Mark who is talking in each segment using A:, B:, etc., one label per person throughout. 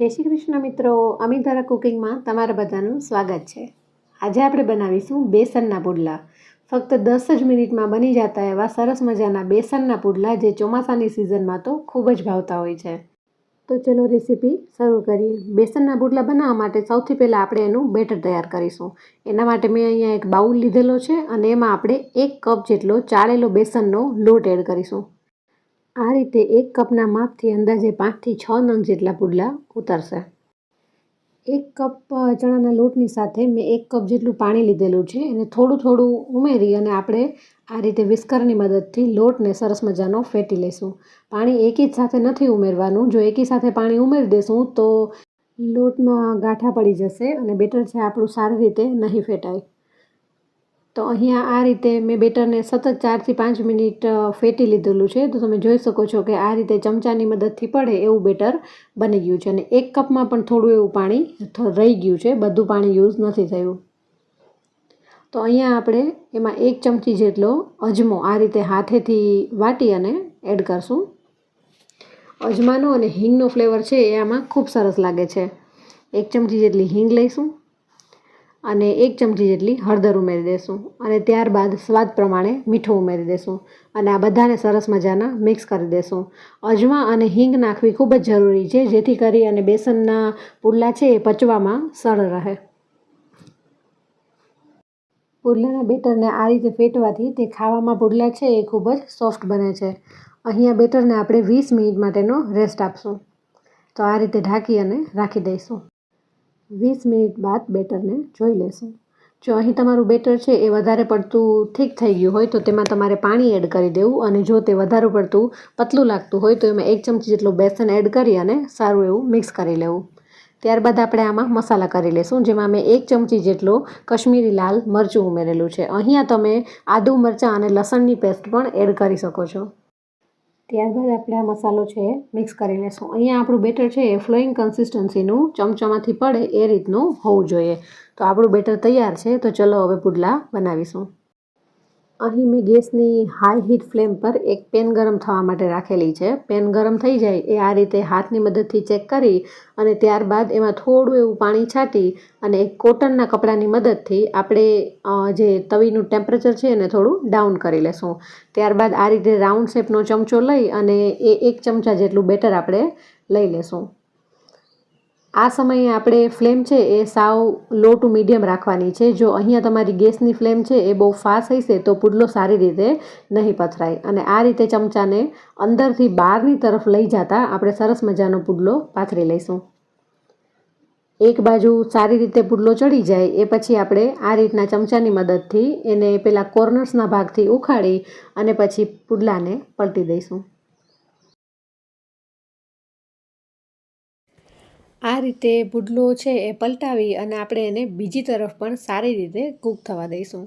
A: જય શ્રી કૃષ્ણ મિત્રો. અમિતારા કુકિંગમાં તમારા બધાનું સ્વાગત છે. આજે આપણે બનાવીશું બેસનના પુડલા. ફક્ત દસ જ મિનિટમાં બની જતા એવા સરસ મજાના બેસનના પુડલા જે ચોમાસાની સિઝનમાં તો ખૂબ જ ભાવતા હોય છે. તો ચલો રેસીપી શરૂ કરીએ. બેસનના પુડલા બનાવવા માટે સૌથી પહેલાં આપણે એનું બેટર તૈયાર કરીશું. એના માટે મેં અહીંયા એક બાઉલ લીધેલો છે અને એમાં આપણે એક કપ જેટલો ચાળેલો બેસનનો લોટ એડ કરીશું. આ રીતે એક કપના માપથી અંદાજે પાંચથી છ નંગ જેટલા પુડલા ઉતરશે. એક કપ ચણાના લોટની સાથે મેં એક કપ જેટલું પાણી લીધેલું છે. અને થોડું થોડું ઉમેરી અને આપણે આ રીતે વિસ્કરની મદદથી લોટને સરસ મજાનો ફેટી લઈશું. પાણી એકી જ સાથે નથી ઉમેરવાનું. જો એકી સાથે પાણી ઉમેરી દેશું તો લોટમાં ગાંઠા પડી જશે અને બેટર છે આપણું સારી રીતે નહીં ફેટાય. તો અહીંયા આ રીતે મેં બેટરને સતત ચારથી પાંચ મિનિટ ફેટી લીધેલું છે. તો તમે જોઈ શકો છો કે આ રીતે ચમચાની મદદથી પડે એવું બેટર બની ગયું છે. અને એક કપમાં પણ થોડું એવું પાણી રહી ગયું છે. બધું પાણી યુઝ નથી થયું. તો અહીંયા આપણે એમાં એક ચમચી જેટલો અજમો આ રીતે હાથેથી વાટી અને એડ કરશું. અજમાનો અને હિંગનો ફ્લેવર છે એ આમાં ખૂબ સરસ લાગે છે. એક ચમચી જેટલી હિંગ લઈશું. અને એક ચમચી જેટલી હળદર ઉમેરી દઈશું અને ત્યારબાદ સ્વાદ પ્રમાણે મીઠું ઉમેરી દઈશું અને આ બધાને સરસ મજાના મિક્સ કરી દઈશું અજમા અને હિંગ નાખવી ખૂબ જ જરૂરી છે, જેથી કરી અને બેસનના પુડલા છે એ પચવામાં સરળ રહે. પુડલાના બેટરને આ રીતે ફેટવાથી તે ખાવામાં પુડલા છે એ ખૂબ જ સોફ્ટ બને છે. અહીંયા બેટરને આપણે વીસ મિનિટ માટેનો રેસ્ટ આપશું. તો આ રીતે ઢાંકી અને રાખી દઈશું. વીસ મિનિટ બાદ બેટરને જોઈ લેશું. જો અહીં તમારું બેટર છે એ વધારે પડતું ઠીક થઈ ગયું હોય તો તેમાં તમારે પાણી એડ કરી દેવું અને જો તે વધારે પડતું પતલું લાગતું હોય તો એમાં એક ચમચી જેટલું બેસન એડ કરી અને સારું એવું મિક્સ કરી લેવું. ત્યારબાદ આપણે આમાં મસાલા કરી લઈશું જેમાં મેં એક ચમચી જેટલો કશ્મીરી લાલ મરચું ઉમેરેલું છે. અહીંયા તમે આદુ મરચાં અને લસણની પેસ્ટ પણ એડ કરી શકો છો. ત્યારબાદ આપણે આ મસાલો છે મિક્સ કરી લઈશું અહીંયા આપણું બેટર છે એ ફ્લોઈંગ કન્સિસ્ટન્સીનું ચમચમાથી પડે એ રીતનું હોવું જોઈએ. તો આપણું બેટર તૈયાર છે, તો ચલો હવે પુડલા બનાવીશું. અહીં મેં ગેસની હાઈ હીટ ફ્લેમ પર એક પેન ગરમ થવા માટે રાખેલી છે. પેન ગરમ થઈ જાય એ આ રીતે હાથની મદદથી ચેક કરી અને ત્યારબાદ એમાં થોડું એવું પાણી છાંટી અને એક કોટનના કપડાની મદદથી આપણે જે તવીનું ટેમ્પરેચર છે એને થોડું ડાઉન કરી લેશું. ત્યારબાદ આ રીતે રાઉન્ડ શેપનો ચમચો લઈ અને એ એક ચમચા જેટલું બેટર આપણે લઈ લેશું. આ સમયે આપણે ફ્લેમ છે એ સાવ લો ટુ મીડિયમ રાખવાની છે. જો અહીંયા તમારી ગેસની ફ્લેમ છે એ બહુ ફાસ્ટ હશે તો પુડલો સારી રીતે નહીં પથરાય. અને આ રીતે ચમચાને અંદરથી બહારની તરફ લઈ જતા આપણે સરસ મજાનો પુડલો પાથરી લઈશું. એક બાજુ સારી રીતે પુડલો ચડી જાય, એ પછી આપણે આ રીતના ચમચાની મદદથી એને પેલા કોર્નર્સના ભાગથી ઉખાડી અને પછી પુડલાને પલટી દઈશું. આ રીતે પુડલો છે એ પલટાવી અને આપણે એને બીજી તરફ પણ સારી રીતે કૂક થવા દઈશું.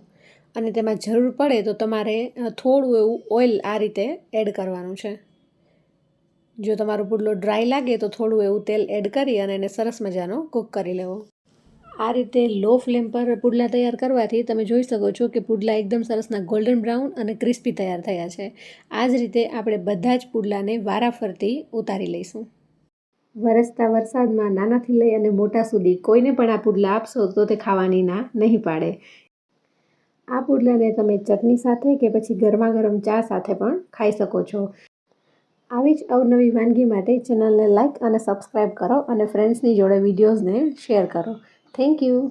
A: અને તેમાં જરૂર પડે તો તમારે થોડું એવું ઓઇલ આ રીતે એડ કરવાનું છે. જો તમારો પુડલો ડ્રાય લાગે તો થોડું એવું તેલ એડ કરી અને એને સરસ મજાનો કૂક કરી લેવો. આ રીતે લો ફ્લેમ પર પુડલા તૈયાર કરવાથી તમે જોઈ શકો છો કે પુડલા એકદમ સરસના ગોલ્ડન બ્રાઉન અને ક્રિસ્પી તૈયાર થયા છે. આ જ રીતે આપણે બધા જ પુડલાને વારાફરતી ઉતારી લઈશું. વરસતા વરસાદમાં નાનાથી લઈ અને મોટા સુધી કોઈને પણ આ પુડલા આપશો તો તે ખાવાની ના નહીં પાડે. આ પુડલાને તમે ચટણી સાથે કે પછી ગરમા ગરમ ચા સાથે પણ ખાઈ શકો છો. આવી જ અવનવી વાનગી માટે ચેનલને લાઇક અને સબસ્ક્રાઈબ કરો અને ફ્રેન્ડ્સની જોડે વિડીયોઝને શેર કરો. Thank you